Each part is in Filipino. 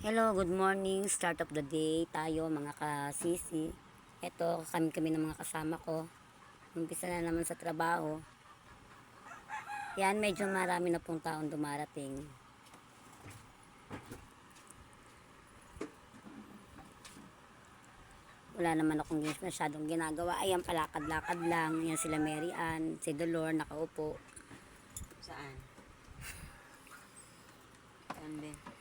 Hello, good morning. Start of the day tayo mga kasisi. Ito, kami kami ng mga kasama ko. Umpisa na naman sa trabaho. Yan, medyo marami na pong taon dumarating. Wala naman akong masyadong ginagawa. Ayan, palakad-lakad lang. Yan sila Mary Ann, si Dolor, nakaupo. Saan? Saan din?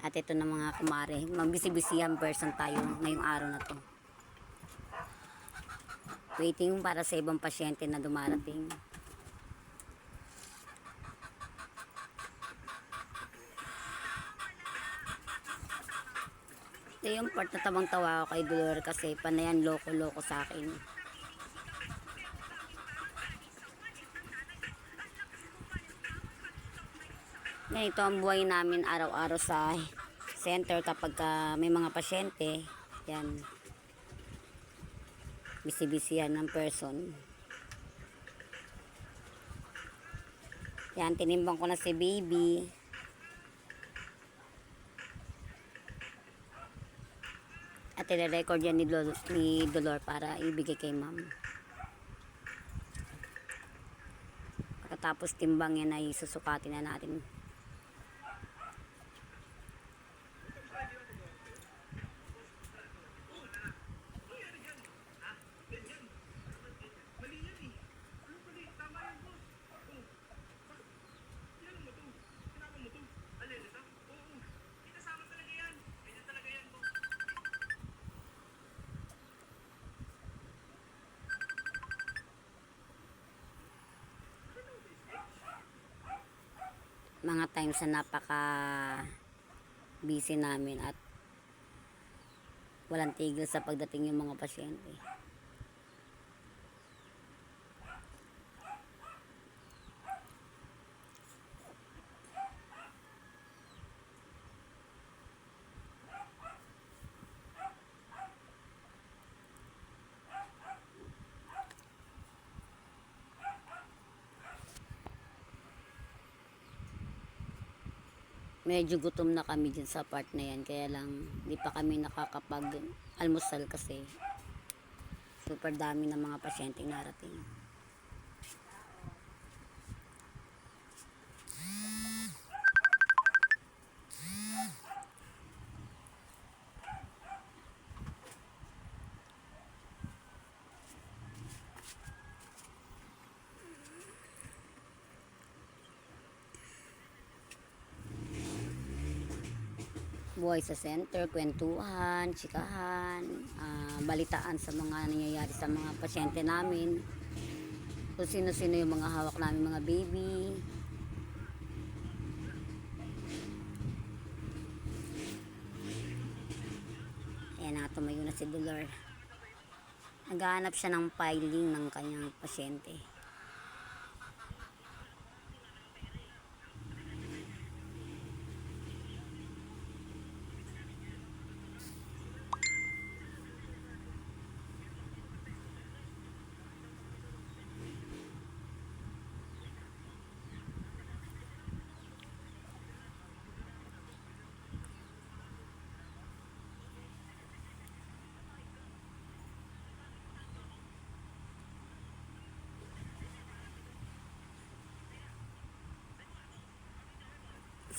At ito na mga kumare, magbisi-bisihan person tayo ngayong araw na to. Waiting para sa ibang pasyente na dumarating. Ito yung part na tabang tawa ako kay Dolor kasi panayan loko-loko sa akin. Ganito ang buhay namin araw-araw sa center kapag ka may mga pasyente. Yan. Bisi-bisi yan ng person. Yan, tinimbang ko na si baby. At i-record yan ni, Dol- ni Dolor para ibigay kay ma'am. Pagkatapos timbang yan ay susukatin na natin. Mga times na napaka busy namin at walang tigil sa pagdating yung mga pasyente. Medyo gutom na kami dyan sa part na yan. Kaya lang, di pa kami nakakapag almusal kasi super dami ng mga pasyenteng narating. Buhay sa center, kwentuhan, chikahan, ah, balitaan sa mga nangyayari sa mga pasyente namin. Kung sino-sino yung mga hawak namin mga baby. Ayan na, tumayo na si Dolor. Naghahanap siya ng filing ng kanyang pasyente.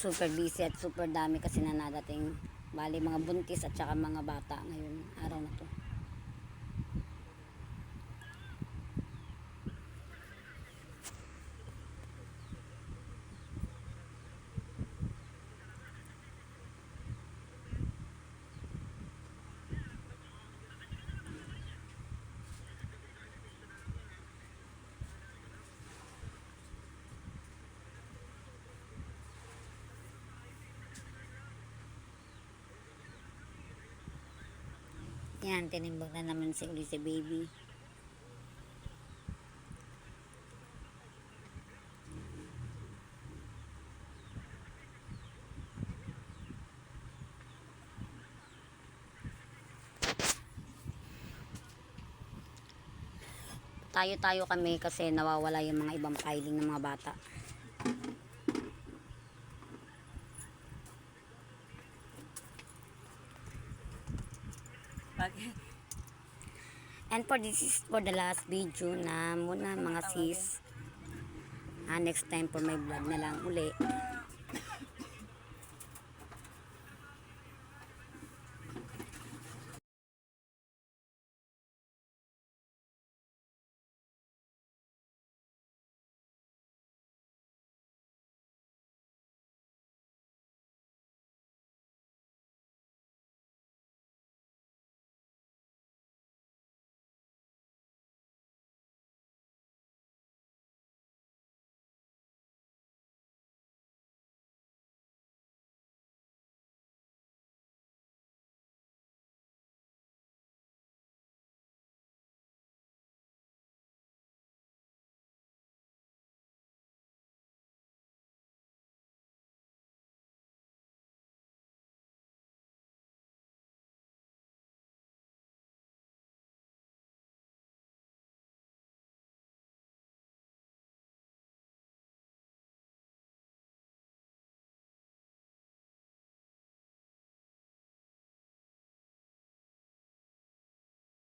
Super busy at super dami kasi na nadating bali mga buntis at saka mga bata ngayon araw na to yan tinimbang na naman si uli si baby tayo-tayo kami kasi nawawala yung mga ibang filing ng mga bata. Bakit? And for this is for the last video na muna mga sis. Ah, next time for my vlog na lang uli.